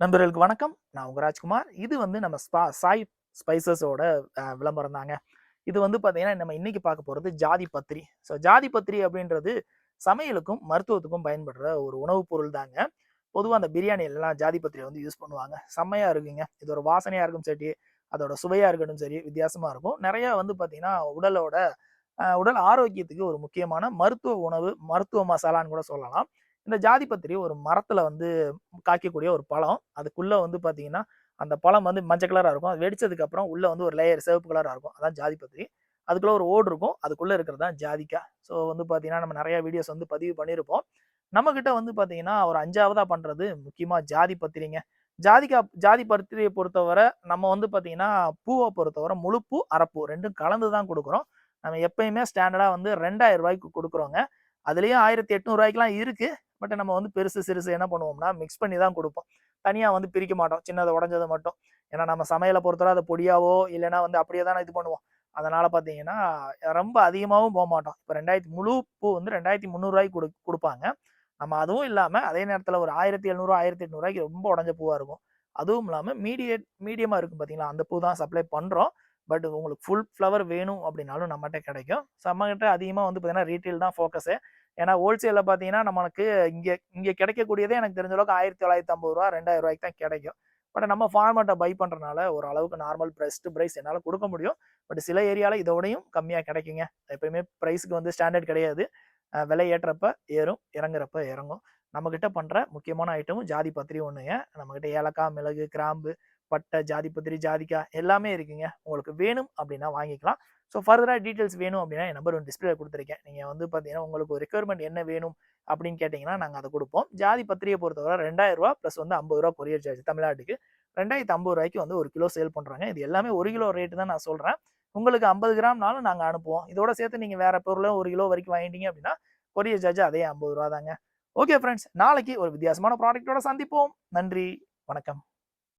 நண்பர்களுக்கு வணக்கம். நான் உங்க ராஜ்குமார். இது வந்து நம்ம ஸ்பா சாய் ஸ்பைசஸோட விளம்பரம் தாங்க. இது வந்து பார்த்தீங்கன்னா நம்ம இன்னைக்கு பார்க்க போகிறது ஜாதி பத்திரி. ஸோ ஜாதி பத்திரி அப்படின்றது சமையலுக்கும் மருத்துவத்துக்கும் பயன்படுற ஒரு உணவுப் பொருள் தாங்க. பொதுவாக அந்த பிரியாணியிலலாம் ஜாதி பத்திரியை வந்து யூஸ் பண்ணுவாங்க. செம்மையாக இருக்குங்க. இது ஒரு வாசனையாக இருக்கும் சரி அதோட சுவையாக இருக்கட்டும் சரி வித்தியாசமாக இருக்கும். நிறையா வந்து பார்த்தீங்கன்னா உடலோட உடல் ஆரோக்கியத்துக்கு ஒரு முக்கியமான மருத்துவ உணவு மருத்துவ மசாலான்னு கூட சொல்லலாம். இந்த ஜாதி பத்திரி ஒரு மரத்துல வந்து காய்க்கக்கூடிய ஒரு பழம். அதுக்குள்ள வந்து பாத்தீங்கன்னா அந்த பழம் வந்து மஞ்சள் கலராக இருக்கும். அது வெடிச்சதுக்கு அப்புறம் உள்ள வந்து ஒரு லேயர் சிவப்பு கலராக இருக்கும். அதான் ஜாதிபத்திரி. அதுக்குள்ளே அதுக்குள்ள ஒரு ஓடு இருக்கும். அதுக்குள்ள இருக்கிறது தான் ஜாதிக்காய் ஸோ வந்து பாத்தீங்கன்னா நம்ம நிறைய வீடியோஸ் வந்து பதிவு பண்ணியிருப்போம். நம்ம கிட்ட வந்து பாத்தீங்கன்னா ஒரு அஞ்சாவதா பண்றது முக்கியமா ஜாதி பத்திரிங்க ஜாதிக்கா ஜாதி பத்திரியை பொறுத்தவரை நம்ம வந்து பாத்தீங்கன்னா பூவை பொறுத்தவரை முழு பூ அரைப்பூ ரெண்டும் கலந்து தான் கொடுக்குறோம். நம்ம எப்பயுமே ஸ்டாண்டர்டா வந்து ரெண்டாயிரம் ரூபாய்க்கு கொடுக்குறோங்க. அதுலேயும் ஆயிரத்தி எட்நூறுவாய்க்குலாம் இருக்கு. பட் நம்ம வந்து பெருசு சிறுசு என்ன பண்ணுவோம்னா மிக்ஸ் பண்ணி தான் கொடுப்போம். தனியாக வந்து பிரிக்க மாட்டோம். சின்னதை உடஞ்சதை மட்டும். ஏன்னா நம்ம சமையலை பொறுத்தவரை அதை பொடியாவோ இல்லைன்னா வந்து அப்படியே தானே இது பண்ணுவோம். அதனால் பார்த்தீங்கன்னா ரொம்ப அதிகமாகவும் போக மாட்டோம். இப்போ ரெண்டாயிரத்தி முழு பூ வந்து ரெண்டாயிரத்தி முந்நூறுரூவாய்க்கு கொடு கொடுப்பாங்க. நம்ம அதுவும் இல்லாமல் அதே நேரத்தில் ஒரு ஆயிரத்தி எழுநூறு ஆயிரத்தி எட்நூறுவாய்க்கு ரொம்ப உடஞ்ச பூவாக இருக்கும். அதுவும் இல்லாமல் மீடியட் மீடியமாக இருக்கும் பார்த்தீங்களா? அந்த பூ தான் சப்ளை பண்ணுறோம் பட் உங்களுக்கு ஃபுல் ஃப்ளவர் வேணும் அப்படின்னாலும் நம்மகிட்ட கிடைக்கும். நம்மகிட்ட அதிகமாக வந்து பார்த்தீங்கன்னா ரீட்டைல் தான் ஃபோக்கஸு ஏன்னா ஹோல்சேலில் பார்த்தீங்கன்னா நமக்கு இங்கே இங்கே கிடைக்கக்கூடியதே எனக்கு தெரிஞ்ச அளவுக்கு ஆயிரத்தி தொள்ளாயிரத்தி ஐம்பது ரூபா ரெண்டாயிரம் ரூபாய்க்கு தான் கிடைக்கும். பட் நம்ம ஃபார்மேட்டை பை பண்ணுறனால ஒரு அளவுக்கு நார்மல் பெஸ்ட் ப்ரைஸ் என்னால் கொடுக்க முடியும். பட் சில ஏரியாவில் இதோடையும் கம்மியாக கிடைக்குங்க. எப்பயுமே ப்ரைஸுக்கு வந்து ஸ்டாண்டர்ட் கிடையாது. விலை ஏற்றப்ப ஏறும் இறங்குறப்ப இறங்கும். நம்மக்கிட்ட பண்ணுற முக்கியமான ஐட்டமும் ஜாதி பத்திரி ஒன்றுங்க நம்மக்கிட்ட ஏலக்காய் மிளகு கிராம்பு பட்டை ஜாதி பத்திரி ஜாதிக்காய் எல்லாமே இருக்குங்க. உங்களுக்கு வேணும் அப்படின்னா வாங்கிக்கலாம். ஸோ ஃபர்தராக டீட்டெயில்ஸ் வேணும் அப்படின்னா என் நம்பர் ஒன்று டிஸ்பிளே கொடுத்துருக்கேன். நீங்கள் வந்து பார்த்தீங்கன்னா உங்களுக்கு ஒரு ரெக்யர்மெண்ட் என்ன வேணும் அப்படின்னு கேட்டிங்கன்னா நாங்கள் அதை கொடுப்போம். ஜாதி பத்திரியை பொறுத்தவரை ரெண்டாயிரம் ரூபா ப்ளஸ் வந்து ஐம்பது ரூபா கொரியர் சார்ஜ் தமிழ்நாட்டுக்கு. ரெண்டாயிரத்தி ஐம்பது ரூபாய்க்கு வந்து ஒரு கிலோ சேல் பண்ணுறாங்க இது எல்லாமே ஒரு கிலோ ரேட்டு தான் நான் சொல்கிறேன் உங்களுக்கு ஐம்பது கிராம்னாலும் நாங்கள் அனுப்புவோம். இதோட சேர்த்து நீங்கள் வேறு பொருளும் ஒரு கிலோ வரைக்கும் வாங்கிட்டீங்க அப்படின்னா கொரியர் சார்ஜ் அதே ஐம்பது ரூபா தாங்க. ஓகே ஃப்ரெண்ட்ஸ் நாளைக்கு ஒரு வித்தியாசமான ப்ராடக்ட்டோட சந்திப்போம். நன்றி. வணக்கம்.